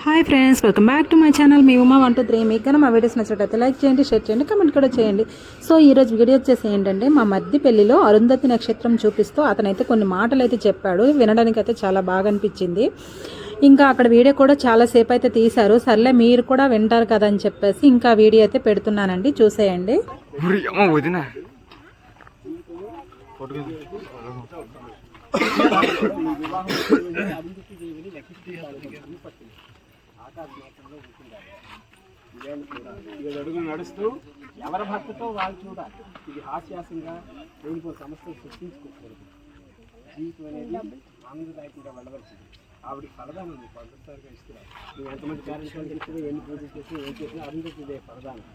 Hi friends welcome back to my channel me Uma one two three. మీకు కన్నా మా videos నచ్చినట్లయితే లైక్ చేయండి షేర్ చేయండి కమెంట్ కూడా చేయండి. సో ఈ రోజు వీడియో వచ్చేసి ఏంటంటే మా మధ్య పెళ్ళిలో అరుంధతి నక్షత్రం చూపిస్తూ అతనైతే కొన్ని మాటలు అయితే చెప్పాడు. వినడానికి అయితే చాలా బాగా అనిపించింది. ఇంకా అక్కడ వీడియో కూడా చాలా సేపు అయితే తీశారు. సర్లే మీరు కూడా వింటారు కదా అని చెప్పేసి ఇంకా వీడియో అయితే పెడుతున్నానండి. చూసేయండి. ఏడు అడుగులు నడుస్తూ ఎవరి భక్తితో వాళ్ళు చూడాలి. ఇది హాస్యాసంగా దేనికో సమస్యలు సృష్టించుకోకూడదు జీవితం అనేది ఆనందదాయకంగా వెళ్ళవలసింది. ఆవిడ ఫలదానం నీకు అదృష్టాలుగా ఇస్తున్నారు. నువ్వు ఎంతమంది కార్యక్రమాలు చేసినా ఎన్ని పూజలు చేసినా ఏం చేసినా అరుంధతి ఇదే ఫలదానం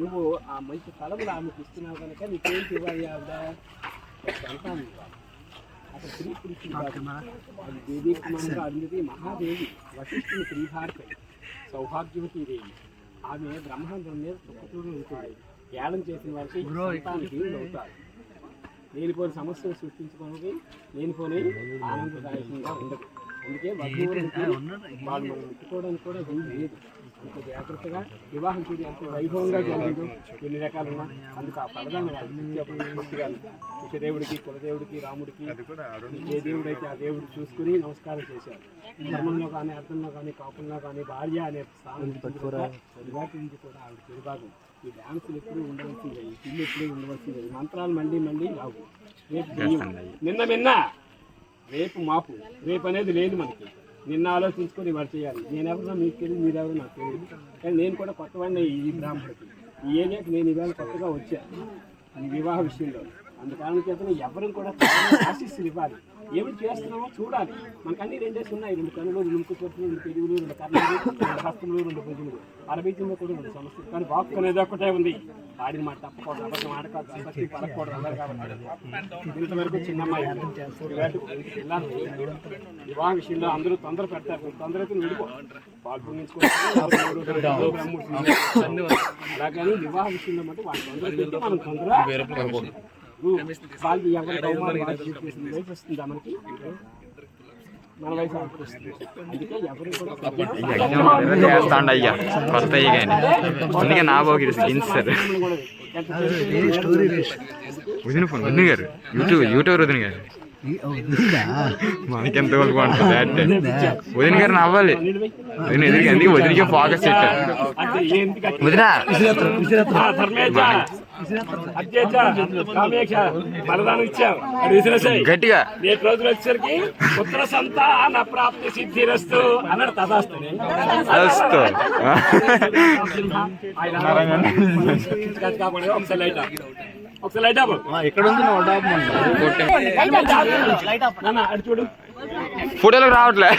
నువ్వు ఆ మంచి ఫలములు ఆమెకు ఇస్తున్నావు కనుక నీకేంటి ఇవ్వాలి ఆవిడ? సంతానం ఇవ్వాలి. అసలు స్త్రీ పురుషుడు. అది దేవీ కుమారుడు అరుంధతి మహాదేవి. వశిష్ఠుని శ్రీభారతి సౌభాగ్యవతి దేవి ఆమె బ్రహ్మాండం మీద సుఖతూరు ఉంటుంది. ధ్యానం చేసిన వారికి సంతానికి అవుతారు లేనిపోని సమస్యలు సృష్టించుకోవడానికి లేనిపోని ఆనందదాయకంగా ఉండదు. అందుకే వధువులకి వాళ్ళు ముట్టుకోవడానికి కూడా వీలు లేదు. అంత జాగ్రత్తగా వివాహం చూడి అంత వైభవంగా జరిగింది ఎన్ని రకాలున్నా అందుకు ఆ పరదాన్ని పూర్తిగా ఇష్టదేవుడికి కులదేవుడికి రాముడికి ఏ దేవుడైతే ఆ దేవుడు చూసుకుని నమస్కారం చేశారు. ధర్మంలో కానీ అర్థంలో కానీ కాపుల్లో కానీ భార్య అనే స్థానం కూడా ఆవిడ తిరుగాదు. ఈ డ్యాన్సులు ఎప్పుడు ఉండవలసిందే ఈ పిల్లి ఎప్పుడు ఉండవలసిందే. మంత్రాలు మళ్ళీ మళ్ళీ రావు. రేపు. నిన్న నిన్న. రేపు మాపు. రేపు అనేది లేదు మనకి. నిన్న ఆలోచించుకొని వాడు చేయాలి. నేను ఎవరో మీకు తెలియదు మీరెవరు నాకు తెలియదు. కానీ నేను కూడా కొత్తవాడిని ఈ బ్రాహ్మణుడికి ఈ ఏరియాకి నేను ఇవాళ కొత్తగా వచ్చాను ఈ వివాహ విషయంలో. అందుకారణం చేత ఎవరు కూడా చాలా ఆశీస్సులు ఇవ్వాలి. ఏమిటి చేస్తున్నామో చూడాలి. మనకు అన్ని రెండేసి ఉన్నాయి. రెండు కనులు రెండు ముక్కు రెండు పెరుగులు రెండు కర్ణలు రెండు హస్తములు రెండు భుజములు. అరబీజంలో కూడా రెండు సమస్యలు. కానీ వాక్కు అనేది ఒకటే ఉంది. ఆడిన మాట తప్పకూడదు. అబద్ధం ఆడకూడదు. అసత్యం పడకూడదు అన్నారు కాబట్టి. ఇంతవరకు చిన్నమ్మాయి వివాహ విషయంలో అందరూ తొందర పెడతారు. తొందరగా విడిపో పాల్గొని అలాగని వివాహ విషయంలో మటు వాళ్ళు తొందర మనం తొందర వాళ్ళు ఎవరి అవమానం వాళ్ళు చూపించిన వయసు వస్తుందా మనకి మన వయసు అంతా వస్తుంది. అందుకే ఎవరు కూడా చేస్తాండ అయ్యా కొత్త అయ్యి కానీ అందుకే నా పోగి గించారు వదిన ఫోన్ వదిన గారు యూట్యూబ్ యూట్యూబర్ వదిన గారు. మనకెంత వరకు అంటే. వదిన గారు నవ్వాలి. వదిన ఎదురుగా అందుకే వదినకే ఫోకస్ వదిన. గట్టిగా. రేపు రోజులు వచ్చేసరికి పుత్ర సంతాన ప్రాప్తి సిద్ధిరస్తు అన్నాడు తదాస్తు. అదొస్తూ కాపాడు ఒకసారి లైట్ ఆపు. ఒకసారి లైట్ ఆపు. చూడు. ఫోటోలకు రావట్లే.